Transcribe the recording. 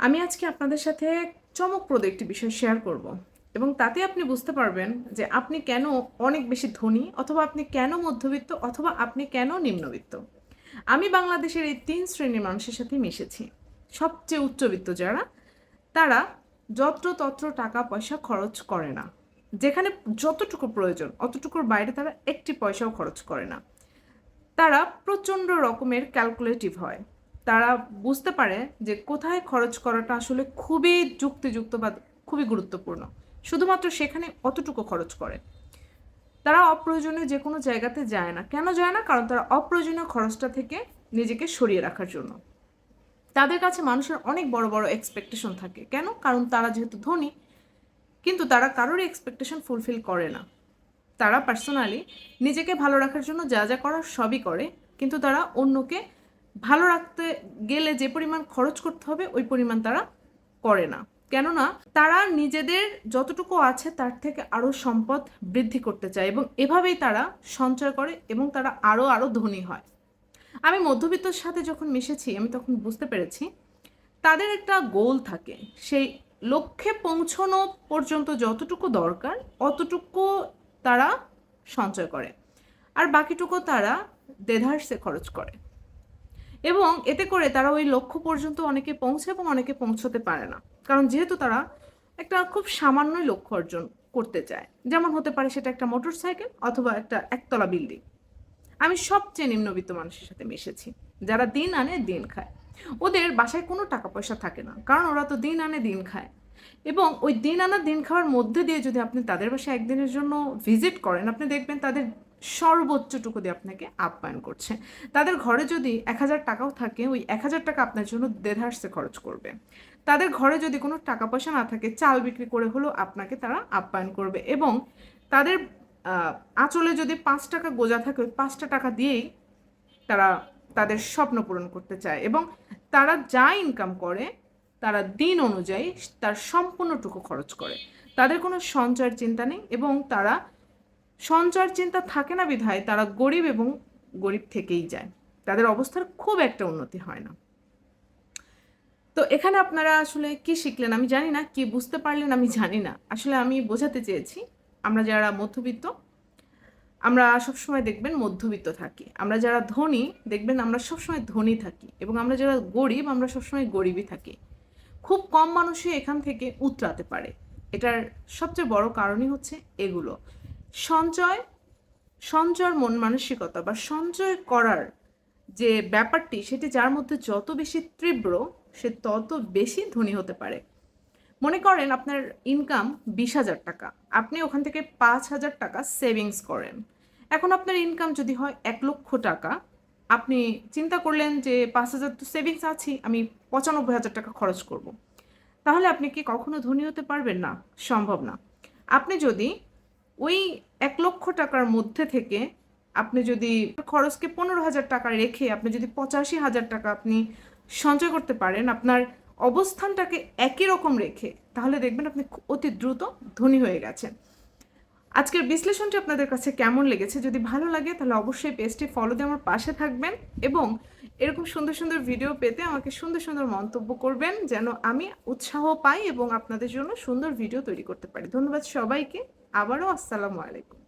আমি আজকে আপনাদের সাথে চমকপ্রদ একটি বিষয় শেয়ার করব। এবং তাতে আপনি বুঝতে পারবেন যে আপনি কেন অনেক বেশি ধনী অথবা আপনি কেন মধ্যবিত্ত অথবা আপনি কেন নিম্নবিত্ত। আমি বাংলাদেশের এই তিন শ্রেণির মানুষের সাথে মিশেছি। সবচেয়ে উচ্চবিত্ত যারা, তারা যত্রতত্র টাকা পয়সা খরচ করে না। যেখানে যতটুকু প্রয়োজন, অতটুকুর বাইরে তারা একটি পয়সাও খরচ করে না। তারা প্রচণ্ড রকমের ক্যালকুলেটিভ হয়। তারা বুঝতে পারে যে কোথায় খরচ করাটা আসলে খুবই যুক্তিযুক্ত বা খুবই গুরুত্বপূর্ণ। শুধুমাত্র সেখানে অতটুকু খরচ করে। তারা অপ্রয়োজনীয় যে কোনো জায়গাতে যায় না। কেন যায় না? কারণ তারা অপ্রয়োজনীয় খরচটা থেকে নিজেকে সরিয়ে রাখার জন্য। তাদের কাছে মানুষের অনেক বড় বড় এক্সপেকটেশন থাকে। কেন? কারণ তারা যেহেতু ধনী, কিন্তু তারা কারোরই এক্সপেকটেশন ফুলফিল করে না। তারা পার্সোনালি নিজেকে ভালো রাখার জন্য যা যা করার সবই করে, কিন্তু তারা অন্যকে ভালো রাখতে গেলে যে পরিমাণ খরচ করতে হবে, ওই পরিমাণ তারা করে না। কেননা, তারা নিজেদের যতটুকু আছে তার থেকে আরও সম্পদ বৃদ্ধি করতে চায় এবং এভাবেই তারা সঞ্চয় করে এবং তারা আরও আরও ধনী হয়। আমি মধ্যবিত্তর সাথে যখন মিশেছি, আমি তখন বুঝতে পেরেছি, তাদের একটা গোল থাকে। সেই লক্ষ্যে পৌঁছানো পর্যন্ত যতটুকু দরকার, অতটুকু তারা সঞ্চয় করে। আর বাকিটুকু তারা দেধার্সে খরচ করে। এবং এতে করে তারা ওই লক্ষ্য পর্যন্ত অনেকে পৌঁছে এবং অনেকে পৌঁছতে পারে না। কারণ যেহেতু তারা একটা খুব সামান্যই লক্ষ্য অর্জন করতে চায়। যেমন হতে পারে সেটা একটা মোটর সাইকেল অথবা একটা একতলা বিল্ডিং। আমি সবচেয়ে নিম্নবিত্ত মানুষের সাথে মিশেছি। যারা দিন আনে দিন খায়। ওদের বাসায় কোনো টাকা পয়সা থাকে না। কারণ ওরা তো দিন আনে দিন খায়। এবং ওই দিন আনা দিন খাওয়ার মধ্যে দিয়ে যদি আপনি তাদের বাসায় একদিনের জন্য ভিজিট করেন, আপনি দেখবেন তাদের সর্বোচ্চটুকু দিয়ে আপনাকে আপ্যায়ন করছে। তাদের ঘরে যদি এক হাজার টাকাও থাকে, ওই এক হাজার টাকা আপনার জন্য দেধারসে খরচ করবে। তাদের ঘরে যদি কোনো টাকা পয়সা না থাকে, চাল বিক্রি করে হলেও আপনাকে তারা আপ্যায়ন করবে এবং তাদের আঁচলে যদি পাঁচ টাকা গোজা থাকে, ওই পাঁচটা টাকা দিয়েই তারা তাদের স্বপ্ন পূরণ করতে চায় এবং তারা যা ইনকাম করে, তারা দিন অনুযায়ী তার সম্পূর্ণটুকু খরচ করে। তাদের কোনো সঞ্চয়ের চিন্তা নেই এবং তারা সঞ্চয়ের চিন্তা থাকে না বিধায় তারা গরিব এবং গরিব থেকেই যায়। তাদের অবস্থার খুব একটা উন্নতি হয় না। তো এখানে আপনারা আসলে কি শিখলেন আমি জানি না, কি বুঝতে পারলেন আমি জানি না। আসলে আমি বোঝাতে চেয়েছি, আমরা যারা মধ্যবিত্ত, আমরা সবসময় দেখবেন মধ্যবিত্ত থাকি। আমরা যারা ধনী, দেখবেন আমরা সবসময় ধনী থাকি এবং আমরা যারা গরিব, আমরা সবসময় গরিবই থাকি। খুব কম মানুষই এখান থেকে উতরাতে পারে। এটার সবচেয়ে বড় কারণই হচ্ছে এগুলো। সঞ্চয় সঞ্চয়ের মন মানসিকতা বা সঞ্চয় করার যে ব্যাপারটি, সেটি যার মধ্যে যত বেশি তীব্র, সে তত বেশি ধনী হতে পারে। মনে করেন আপনার ইনকাম বিশ হাজার টাকা, আপনি ওখান থেকে পাঁচ হাজার টাকা সেভিংস করেন। এখন আপনার ইনকাম যদি হয় এক লক্ষ টাকা, আপনি চিন্তা করলেন যে পাঁচ হাজার তো সেভিংস আছি আমি পঁচানব্বই হাজার টাকা খরচ করব। তাহলে আপনি কি কখনো ধনী হতে পারবেন না? সম্ভব না। আপনি যদি ওই এক লক্ষ টাকার মধ্যে থেকে আপনি যদি খরচকে পনেরো হাজার টাকা রেখে আপনি যদি পঁচাশি হাজার টাকা আপনি সঞ্চয় করতে পারেন, আপনার অবস্থানটাকে একই রকম রেখে, তাহলে দেখবেন আপনি অতি দ্রুত ধনী হয়ে গেছেন। আজকের বিশ্লেষণটি আপনাদের কাছে কেমন লেগেছে? যদি ভালো লাগে তাহলে অবশ্যই পেজটি ফলো দিয়ে আমার পাশে থাকবেন এবং এরকম সুন্দর সুন্দর ভিডিও পেতে আমাকে সুন্দর সুন্দর মন্তব্য করবেন, যেন আমি উৎসাহ পাই এবং আপনাদের জন্য সুন্দর ভিডিও তৈরি করতে পারি। ধন্যবাদ সবাইকে। আবারও আসসালামু আলাইকুম।